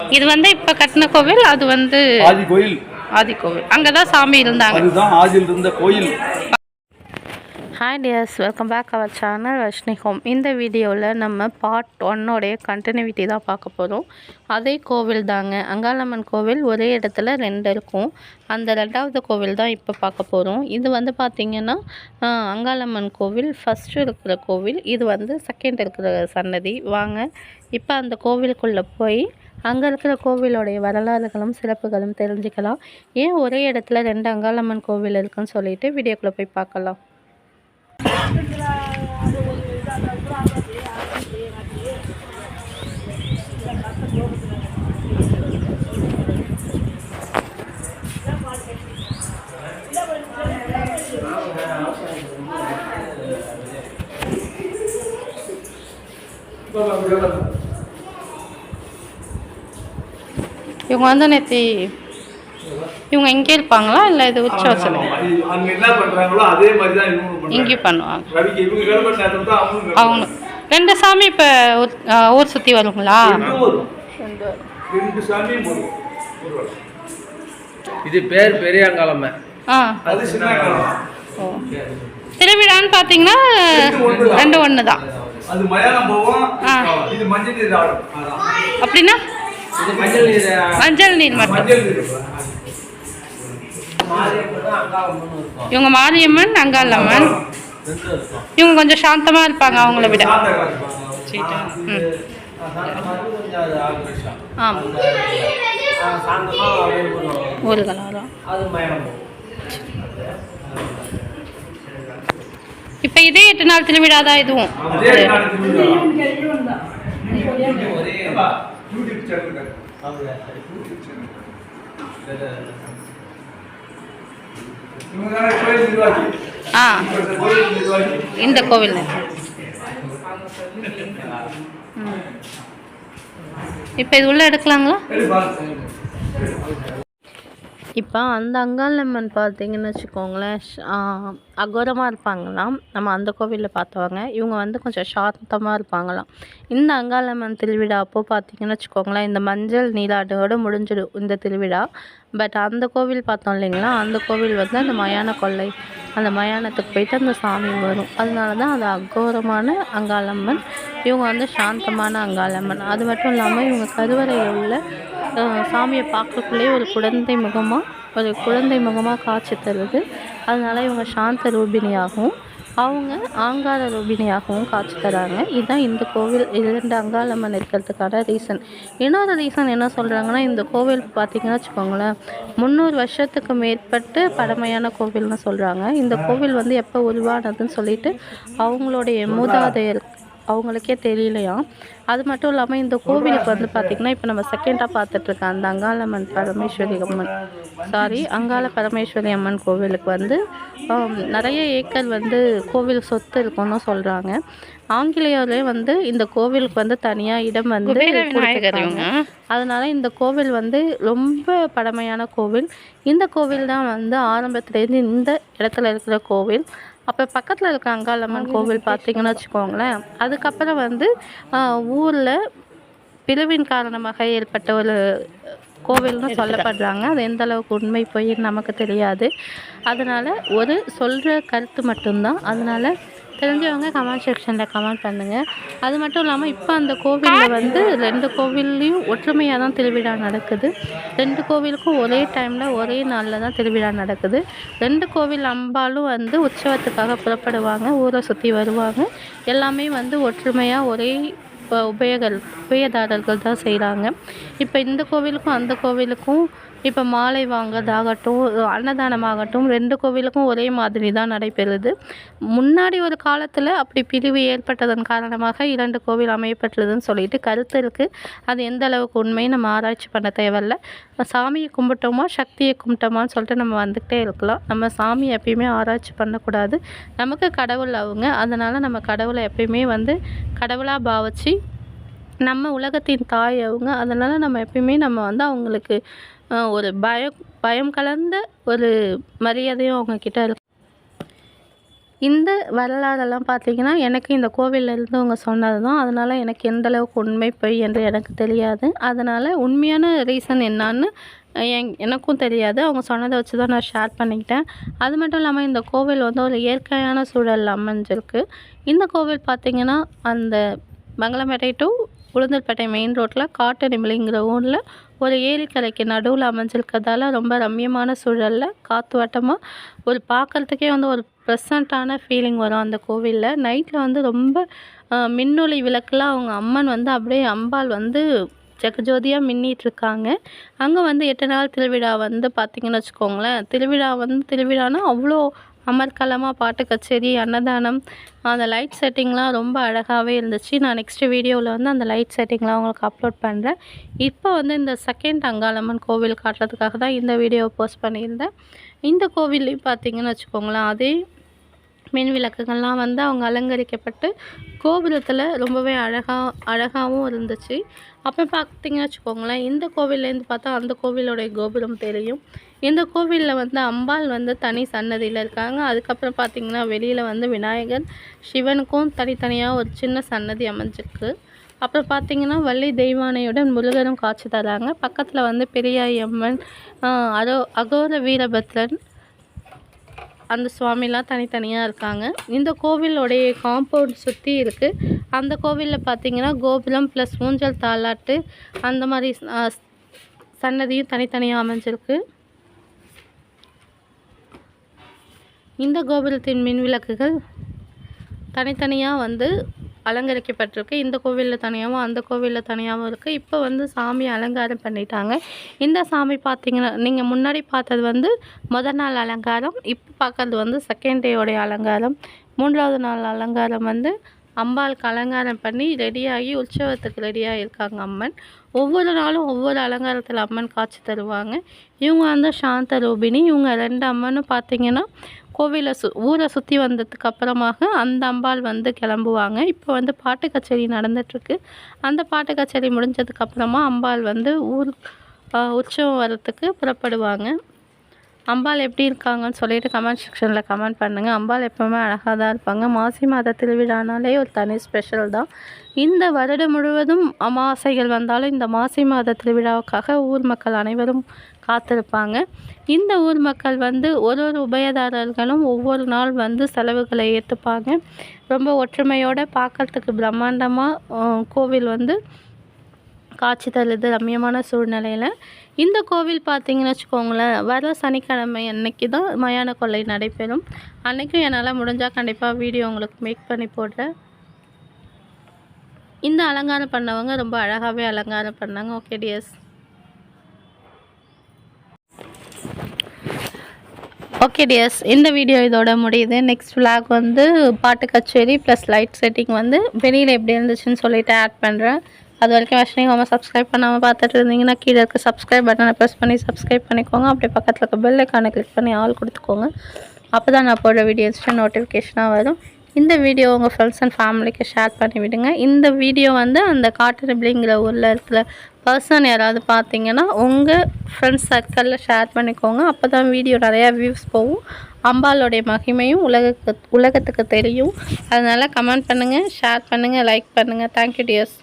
இது வந்து இப்ப கட்டின கோவில் அது வந்து ஆதி கோயில். ஆதி கோவில். அங்கதான் சாமி இருந்தாங்க. அதுதான் ஆதியில் இருந்த கோயில். Hi dears welcome back our channel Rashni home இந்த வீடியோவில் நம்ம பார்ட் ஒன்னோடைய கண்டினியூட்டி தான் பார்க்க போகிறோம் அதே கோவில் தாங்க. அங்காளம்மன் கோவில் ஒரே இடத்துல ரெண்டு இருக்கும். அந்த ரெண்டாவது கோவில் தான் இப்போ பார்க்க போகிறோம் இது வந்து பார்த்திங்கன்னா அங்காளம்மன் கோவில் ஃபஸ்ட்டு இருக்கிற கோவில். இது வந்து செகண்ட் இருக்கிற சன்னதி. வாங்க இப்போ அந்த கோவிலுக்குள்ளே போய் அங்கே இருக்கிற கோவிலோடைய வரலாறுகளும் சிறப்புகளும் தெரிஞ்சுக்கலாம். ஏன் ஒரே இடத்துல ரெண்டு அங்காளம்மன் கோவில் இருக்குன்னு சொல்லிட்டு வீடியோக்குள்ளே போய் பார்க்கலாம். இவங்க வந்து நேற்று இவங்க இங்கே இருப்பாங்களா? இல்லை இது உற்சவத்தில் இங்கேயும் பண்ணுவாங்க. அவங்க ரெண்டு சாமி இப்போ ஊர் சுற்றி வருங்களா? இது பேர் பெரியாங்காலம்மை ஆ. திருவிழான்னு பார்த்தீங்கன்னா ரெண்டு ஒன்று தான். அப்படின்னா? மஞ்சள் நீர் மட்டும். இவங்க மாரியம்மன் அங்காளம்மன். இவங்க கொஞ்சம் சாந்தமாக இருப்பாங்க அவங்கள விட. ஆமாம் மயம் போகும் இப்போ இதே எட்டு நாள் திருவிழா. தான். இதுவும் யூடியூப் சேனல். அவங்க யூடியூப் இந்த கோவில் இப்போ இது உள்ள எடுக்கலாங்களா. இப்போ அந்த அங்காளம்மன் பார்த்தீங்கன்னு வச்சுக்கோங்களேன் அகோரமாக இருப்பாங்களாம். நம்ம அந்த கோவிலில் பார்த்தவங்க. இவங்க வந்து கொஞ்சம் சாந்தமாக இருப்பாங்களாம். இந்த அங்காளம்மன் திருவிழா அப்போ பார்த்தீங்கன்னு வச்சுக்கோங்களேன் இந்த மஞ்சள் நீராட்டோடு முடிஞ்சிடும் இந்த திருவிழா. பட் அந்த கோவில் பார்த்தோம் இல்லைங்களா அந்த கோவில் வந்து அந்த மயான கொள்ளை அந்த மயானத்துக்கு போயிட்டு அந்த சாமி வரும். அதனால தான் அது அகோரமான அங்காளம்மன் இவங்க வந்து சாந்தமான அங்காளம்மன் அது மட்டும் இல்லாமல் இவங்க கருவறையில் உள்ள சாமியை பார்க்கக்குள்ளே ஒரு குழந்தை முகமாக ஒரு குழந்தை முகமாக காட்சி தருது. அதனால இவங்க சாந்த ரூபிணியாகவும் அவங்க ஆங்கார ரூபிணியாகவும் காட்சி தராங்க. இதுதான் இந்த கோவில் இரண்டு அங்காளம்மன் இருக்கிறதுக்கான ரீசன் இன்னொரு ரீசன் என்ன சொல்கிறாங்கன்னா இந்த கோவில் பார்த்தீங்கன்னா வச்சுக்கோங்களேன் முந்நூறு வருஷத்துக்கு மேற்பட்டு பழமையான கோவில்னு சொல்கிறாங்க இந்த கோவில் வந்து எப்போ உருவானதுன்னு சொல்லிட்டு அவங்களுடைய மூதாதையர் அவங்களுக்கே தெரியலையாம் அது மட்டும் இல்லாமல் இந்த கோவிலுக்கு வந்து பார்த்திங்கன்னா இப்போ நம்ம செகண்டாக பார்த்துட்ருக்க அந்த அங்காளம்மன் பரமேஸ்வரி அம்மன் சாரி அங்காள பரமேஸ்வரி அம்மன் கோவிலுக்கு வந்து நிறைய ஏக்கர் வந்து கோவில் சொத்து இருக்குன்னு சொல்கிறாங்க ஆங்கிலேயர்களே வந்து இந்த கோவிலுக்கு வந்து தனியாக இடம் வந்து. அதனால இந்த கோவில் வந்து ரொம்ப பழமையான கோவில். இந்த கோவில் தான் வந்து ஆரம்பத்துலேருந்து இந்த இடத்துல இருக்கிற கோவில். அப்போ பக்கத்தில் இருக்க அங்காளம்மன் கோவில் பார்த்தீங்கன்னு வச்சுக்கோங்களேன். அதுக்கப்புறம் வந்து ஊரில் பிளவின் காரணமாக ஏற்பட்ட ஒரு கோவில்னு சொல்லப்படுறாங்க. அது எந்த அளவுக்கு உண்மை பொய் நமக்கு தெரியாது. அதனால் ஒரு சொல்கிற கருத்து மட்டும்தான். அதனால் தெரிஞ்சவங்க கமெண்ட் செக்ஷனில் கமெண்ட் பண்ணுங்கள் அது மட்டும் இல்லாமல் இப்போ அந்த கோவிலில் வந்து ரெண்டு கோவில்லையும் ஒற்றுமையாக தான் திருவிழா நடக்குது. ரெண்டு கோவிலுக்கும் ஒரே டைமில் ஒரே நாளில் தான் திருவிழா நடக்குது. ரெண்டு கோவில் அம்பாலும் வந்து உற்சவத்துக்காக புறப்படுவாங்க. ஊரை சுற்றி வருவாங்க. எல்லாமே வந்து ஒற்றுமையாக ஒரே இப்போ உபயோகர் உபயதாரர்கள் தான் செய்கிறாங்க இப்போ இந்த கோவிலுக்கும் அந்த கோவிலுக்கும் இப்போ மாலை வாங்குறதாகட்டும் அன்னதானமாகட்டும் ரெண்டு கோவிலுக்கும் ஒரே மாதிரி தான் நடைபெறுது. முன்னாடி ஒரு காலத்தில் அப்படி பிரிவு ஏற்பட்டதன் காரணமாக இரண்டு கோவில் அமையப்பட்டுள்ளதுன்னு சொல்லிட்டு கருத்து இருக்குது அது எந்த அளவுக்கு உண்மை? நம்ம ஆராய்ச்சி பண்ண தேவையில்ல. சாமியை கும்பிட்டோமா சக்தியை கும்பிட்டோமான்னு சொல்லிட்டு நம்ம வந்துக்கிட்டே இருக்கலாம். நம்ம சாமி எப்பயுமே ஆராய்ச்சி பண்ணக்கூடாது. நமக்கு கடவுள் அவங்க. அதனால் நம்ம கடவுளை எப்பயுமே வந்து கடவுளாக பாவிச்சு நம்ம உலகத்தின் தாய் அவங்க. அதனால் நம்ம எப்பயுமே நம்ம வந்து அவங்களுக்கு ஒரு பயம் பயம் கலந்த ஒரு மரியாதையும் அவங்க இருக்கும் இந்த வரலாறெல்லாம் பார்த்தீங்கன்னா எனக்கு இந்த கோவிலில் இருந்தவங்க சொன்னது தான் அதனால் எனக்கு எந்தளவுக்கு உண்மை பொய் என்று எனக்கு தெரியாது. அதனால் உண்மையான ரீசன் என்னான்னு என் எனக்கும் தெரியாது. அவங்க சொன்னதை வச்சு தான் நான் ஷேர் பண்ணிக்கிட்டேன். அது மட்டும் இல்லாமல் இந்த கோவில் வந்து ஒரு இயற்கையான சூழல் அமைஞ்சிருக்கு. இந்த கோவில் பார்த்தீங்கன்னா அந்த பங்களாமேட்டை டு உளுந்தூர்பேட்டை மெயின் ரோட்டில் காட்டடிமலைங்கிற ஊரில் ஒரு ஏரிக்கரைக்கு நடுவில் அமைஞ்சிருக்கிறதால ரொம்ப ரம்மியமான சூழலில் காற்றுவட்டமாக ஒரு பார்க்குறதுக்கே வந்து ஒரு ப்ரெசண்ட்டான ஃபீலிங் வரும் அந்த கோவிலில். நைட்டில் வந்து ரொம்ப மின்னொளி விளக்கெலாம் அவங்க அம்மன் வந்து அப்படியே அம்பாள் வந்து ஜெகஜோதியாக மின்னிட்டுருக்காங்க. அங்கே வந்து எட்டு நாள் திருவிழா வந்து பார்த்திங்கன்னு வச்சுக்கோங்களேன். திருவிழா வந்து திருவிழானா அவ்வளோ அமர்கலமாக பாட்டு கச்சேரி அன்னதானம் அந்த லைட் செட்டிங்லாம் ரொம்ப அழகாகவே இருந்துச்சு. நான் நெக்ஸ்ட்டு வீடியோவில் வந்து அந்த லைட் செட்டிங்லாம் உங்களுக்கு அப்லோட் பண்ணுறேன் இப்போ வந்து இந்த செகண்ட் அங்காளம்மன் கோவில் காட்டுறதுக்காக தான் இந்த வீடியோவை போஸ்ட் பண்ணியிருந்தேன். இந்த கோவில்லையும் பார்த்தீங்கன்னு வச்சுக்கோங்களேன் அதே மின் விளக்குகள்லாம் வந்து அவங்க அலங்கரிக்கப்பட்டு கோபுரத்தில் ரொம்பவே அழகாக அழகாகவும் இருந்துச்சு. அப்போ பார்த்தீங்கன்னு வச்சுக்கோங்களேன் இந்த கோவில்லேருந்து பார்த்தா அந்த கோவிலோடைய கோபுரம் தெரியும். இந்த கோவிலில் வந்து அம்பாள் வந்து தனி சன்னதியில் இருக்காங்க. அதுக்கப்புறம் பார்த்திங்கன்னா வெளியில் வந்து விநாயகர் சிவனுக்கும் தனித்தனியாக ஒரு சின்ன சன்னதி அமைஞ்சிருக்கு. அப்புறம் பார்த்தீங்கன்னா வள்ளி தெய்வானையுடன் முருகரும் காட்சி தராங்க. பக்கத்தில் வந்து பெரியாய் அம்மன் அகோர வீரபத்ரன் அந்த சுவாமிலாம் தனித்தனியாக இருக்காங்க. இந்த கோவிலோடைய காம்பவுண்ட் சுற்றி இருக்குது அந்த கோவிலில் பார்த்தீங்கன்னா கோபுரம் ப்ளஸ் ஊஞ்சல் தாலாட்டு அந்த மாதிரி சன்னதியும் தனித்தனியாக அமைஞ்சிருக்கு. இந்த கோபுரத்தின் மின் விளக்குகள் தனித்தனியாக வந்து அலங்கரிக்கப்பட்டிருக்கு. இந்த கோவிலில் தனியாகவும் அந்த கோவிலில் தனியாகவும் இருக்குது இப்போ வந்து சாமி அலங்காரம் பண்ணிட்டாங்க. இந்த சாமி பார்த்தீங்கன்னா நீங்கள் முன்னாடி பார்த்தது வந்து முதல் நாள் அலங்காரம் இப்போ பார்க்கறது வந்து செகண்ட் டேயோடைய அலங்காரம் மூன்றாவது நாள் அலங்காரம் வந்து அம்பாளுக்கு அலங்காரம் பண்ணி ரெடியாகி உற்சவத்துக்கு ரெடியாக இருக்காங்க அம்மன். ஒவ்வொரு நாளும் ஒவ்வொரு அலங்காரத்தில் அம்மன் காட்சி தருவாங்க. இவங்க வந்து சாந்த ரூபிணி. இவங்க ரெண்டு அம்மனும் பார்த்தீங்கன்னா கோவிலை சு ஊரை சுற்றி வந்ததுக்கு அப்புறமாக அந்த அம்பாள் வந்து கிளம்புவாங்க. இப்போ வந்து பாட்டு கச்சேரி நடந்துட்டுருக்கு. அந்த பாட்டு கச்சேரி முடிஞ்சதுக்கப்புறமா அம்பாள் வந்து ஊர் உற்சவம் வரத்துக்கு புறப்படுவாங்க. அம்பாள் எப்படி இருக்காங்கன்னு சொல்லிட்டு கமெண்ட் செக்ஷனில் கமெண்ட் பண்ணுங்கள் அம்பாள் எப்போவுமே அழகாக தான் இருப்பாங்க. மாசி மாத திருவிழானாலே ஒரு தனி ஸ்பெஷல் தான். இந்த வருடம் முழுவதும் அமாவாசைகள் வந்தாலும் இந்த மாசி மாத திருவிழாவுக்காக ஊர் மக்கள் அனைவரும் காத்திருப்பாங்க. இந்த ஊர் மக்கள் வந்து ஒரு ஒரு உபயதாரர்களும் ஒவ்வொரு நாள் வந்து செலவுகளை ஏற்றுப்பாங்க ரொம்ப ஒற்றுமையோடு பார்க்கறதுக்கு பிரம்மாண்டமாக கோவில் வந்து காட்சி தருது ரம்மியமான சூழ்நிலையில். இந்த கோவில் பார்த்திங்கன்னு வச்சுக்கோங்களேன் வர சனிக்கிழமை அன்னைக்கு தான் மயான கொள்ளை நடைபெறும். அன்றைக்கும் என்னால் முடிஞ்சால் கண்டிப்பாக வீடியோ உங்களுக்கு மேக் பண்ணி போடுறேன். இந்த அலங்காரம் பண்ணவங்க ரொம்ப அழகாகவே அலங்காரம் பண்ணாங்க ஓகே டிஎஸ் ஓகே டியர்ஸ் இந்த வீடியோ இதோட முடியுது. நெக்ஸ்ட் விளாக் வந்து பாட்டு கச்சேரி ப்ளஸ் லைட் செட்டிங் வந்து வெளியில் எப்படி இருந்துச்சுன்னு சொல்லிட்டு ஆட் பண்ணுறேன் அது வரைக்கும் வர்ஷினி ஹோமை சப்ஸ்கிரைப் பண்ணாமல் பார்த்துட்டு இருந்தீங்கன்னா கீழே இருக்க சப்ஸ்கிரைப் பட்டனை ப்ரெஸ் பண்ணி சப்ஸ்கிரைப் பண்ணிக்கோங்க. அப்படியே பக்கத்தில் இருக்க பெல் ஐக்கானை கிளிக் பண்ணி ஆல் கொடுத்துக்கோங்க. அப்போ தான் நான் போடுற வீடியோஸ்ட்டு நோட்டிஃபிகேஷனாக வரும். இந்த வீடியோ உங்கள் ஃப்ரெண்ட்ஸ் அண்ட் ஃபேமிலிக்கு ஷேர் பண்ணி விடுங்க. இந்த வீடியோ வந்து அந்த காட்டுறபிளிங்கிற ஊரில் இருக்கிற பர்சன் யாராவது பார்த்தீங்கன்னா உங்கள் ஃப்ரெண்ட்ஸ் சர்க்கிளில் ஷேர் பண்ணிக்கோங்க. அப்போ தான் வீடியோ நிறையா வியூஸ் போகும். அம்பாளுடைய மகிமையும் உலகத்துக்கு உலகத்துக்கு தெரியும். அதனால் கமெண்ட் பண்ணுங்கள் ஷேர் பண்ணுங்கள் லைக் பண்ணுங்கள் தேங்க்யூ டியர்ஸ்